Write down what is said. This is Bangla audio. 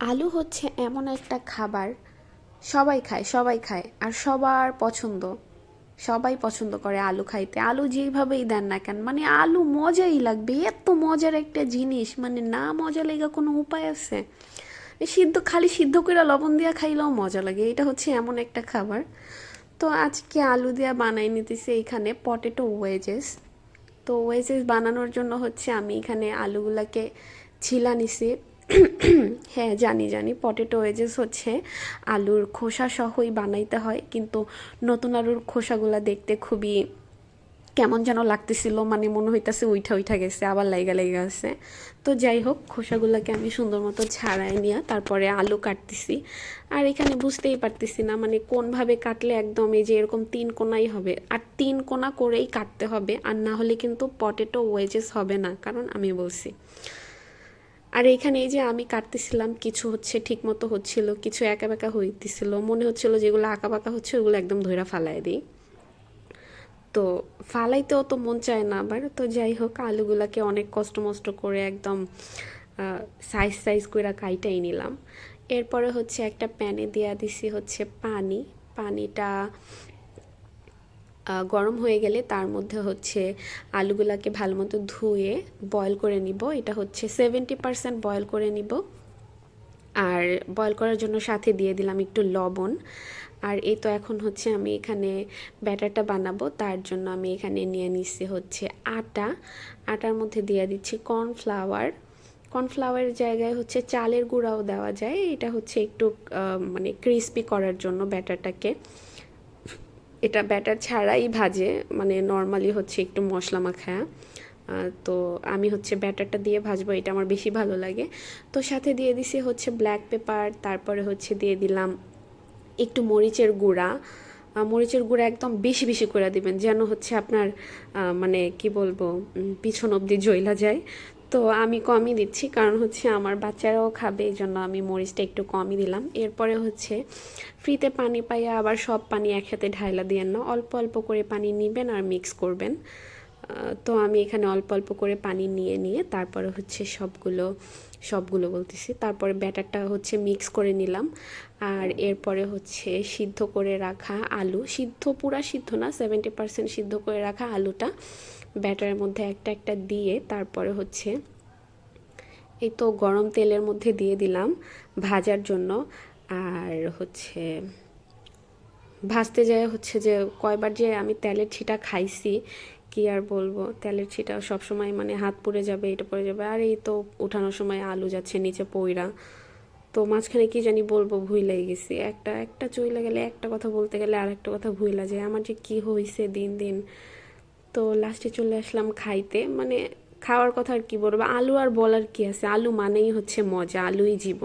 আলু হচ্ছে এমন একটা খাবার, সবাই খায় সবাই খায়, আর সবার পছন্দ। সবাই পছন্দ করে আলু খাইতে। আলু যেভাবেই দেন না কেন মানে আলু মজাই লাগবে, এত মজার একটা জিনিস মানে না মজা লেগে কোনো উপায় আছে? সিদ্ধ, খালি সিদ্ধ করে লবণ দিয়া খাইলেও মজা লাগে, এটা হচ্ছে এমন একটা খাবার। তো আজকে আলু দিয়া বানাই নিতেছি এইখানে পটেটো ওয়েজেস তো ওয়েজেস বানানোর জন্য হচ্ছে আমি এখানে আলুগুলাকে ছিলা নিছি। হ্যাঁ জানি জানি। পটেটো ওয়েজেস হচ্ছে আলুর খোসা সহই বানাইতে হয়, কিন্তু নতুন আলুর খোসাগুলা দেখতে খুবই কেমন যেন লাগতেছিল মানে মনে হইতাছে উইঠা উইঠা গেছে, আবার লাইগা লাইগা আছে। তো যাই হোক, খোসাগুলোকে আমি সুন্দর মতো ছাড়াই নিয়ে তারপরে আলু কাটতেছি। আর এখানে বুঝতেই পারতেছি না মানে কোনভাবে কাটলে একদম এই যে এরকম তিন কোনাই হবে। আর তিন কোনা করেই কাটতে হবে, আর না হলে কিন্তু পটেটো ওয়েজেস হবে না, কারণ আমি বলছি। আর এইখানে এই যে আমি কাটতেছিলাম, কিছু হচ্ছে ঠিক মতো হচ্ছিল, কিছু একা বেঁকা হইতেছিল, মনে হচ্ছিল যেগুলো আঁকা বাঁকা হচ্ছে ওগুলো একদম ধৈরা ফালাই দিই। তো ফালাইতেও তো মন চায় না আবার, তো যাই হোক, আলুগুলাকে অনেক কষ্ট মষ্ট করে একদম সাইজ সাইজ করে কাইটাই নিলাম। এরপরে হচ্ছে একটা প্যানে দেওয়া দিছি হচ্ছে পানি, পানিটা গরম হয়ে গেলে তার মধ্যে হচ্ছে আলুগুলাকে ভালো মতো ধুয়ে বয়ল করে নিব। এটা হচ্ছে সেভেন্টি পারসেন্ট বয়ল করে নিব। আর বয়ল করার জন্য সাথে দিয়ে দিলাম একটু লবণ। আর এই তো এখন হচ্ছে আমি এখানে ব্যাটারটা বানাবো। তার জন্য আমি এখানে নিয়ে নিচ্ছি হচ্ছে আটা। আটার মধ্যে দিয়ে দিচ্ছি কর্নফ্লাওয়ার কর্নফ্লাওয়ারের জায়গায় হচ্ছে চালের গুঁড়াও দেওয়া যায়। এটা হচ্ছে একটু মানে ক্রিস্পি করার জন্য ব্যাটারটাকে। এটা ব্যাটার ছাড়াই ভাজে মানে নর্মালি হচ্ছে একটু মশলা মাখায়া তো আমি হচ্ছে ব্যাটারটা দিয়ে ভাজবো, এটা আমার বেশি ভালো লাগে। তো সাথে দিয়ে দিছি হচ্ছে ব্ল্যাক পেপার তারপরে হচ্ছে দিয়ে দিলাম একটু মরিচের গুঁড়া। মরিচের গুঁড়া একদম বেশি বেশি করে দিবেন, যেন হচ্ছে আপনার মানে কি বলব পিছন অবধি জইলা যায়। তো আমি কমই দিচ্ছি, কারণ হচ্ছে আমার বাচ্চারাও খাবে এই জন্য আমি মরিচটা একটু কমই দিলাম। এরপরে হচ্ছে ফ্রিতে পানি পাইয়া আবার সব পানি একসাথে ঢাইলা দিয়ে না অল্প অল্প করে পানি নেবেন আর মিক্স করবেন। তো আমি এখানে অল্প অল্প করে পানি নিয়ে নিয়ে তারপরে হচ্ছে সবগুলো সবগুলো বলতেছি। তারপরে ব্যাটারটা হচ্ছে মিক্স করে নিলাম। আর এরপরে হচ্ছে সিদ্ধ করে রাখা আলু। সিদ্ধ পুরা সিদ্ধ না সেভেন্টি পারসেন্ট সিদ্ধ করে রাখা আলুটা। ব্যাটারের মধ্যে একটা একটা দিয়ে তারপরে হচ্ছে এই তো গরম তেলের মধ্যে দিয়ে দিলাম ভাজার জন্য। আর হচ্ছে ভাজতে যায় হচ্ছে যে কয়বার যে আমি তেলের ছিটা খাইছি, কি আর বলব? তেলের ছিটা সবসময় মানে হাত পুড়ে যাবে, এটা পড়ে যাবে। আর এই তো উঠানোর সময় আলু যাচ্ছে নিচে পইরা। তো মাঝখানে কি জানি বলব ভুইলাই গেছি। একটা একটা চইলা গেলে, একটা কথা বলতে গেলে আর একটা কথা ভুইলা যায়। আমার যে কি হয়েছে দিন দিন। তো লাস্টে চলে আসলাম খাইতে। মানে খাওয়ার কথা আর কি বলব, আলু আর বলার কি আছে? আলু মানেই হচ্ছে মজা, আলুই জীবন।